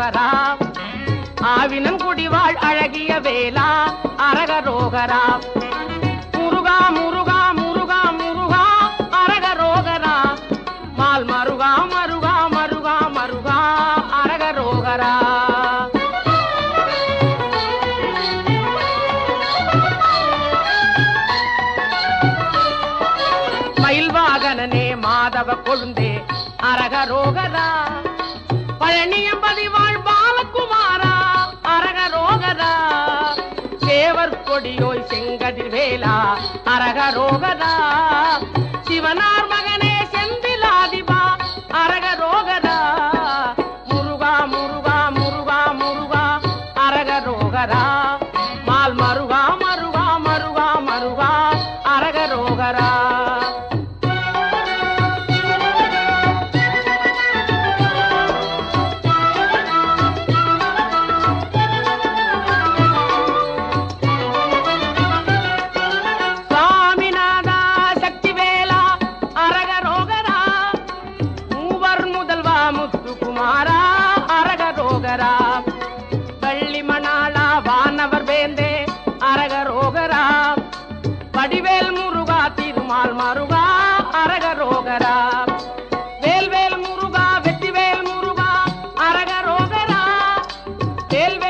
ரோகராம் ஆவினம் குடிவாள் அழகிய வேளா அரக ரோகராம் முருகா முருகா முருகா முருகா அரக ரோகராம் மால் மருகா மருகா மருகா மருகா அரக அரகரோகரா மயில்வாகனனே மாதவ கொழுந்தே அரக ரோகரா பழனியம்பதி வாழ் பாலகுமாரா அரகரோகரா சேவர் கொடியோய் செங்கதிர் வேலா அரகரோகரா அரகரோகரா வள்ளிமணாலா வானவர் வேந்தே அரகரோகரா. வடிவேல் முருகா திருமால் மருகா அரகரோகரா. வேல்வேல் முருகா வெற்றிவேல் முருகா அரகரோகரா. வேல்வேல்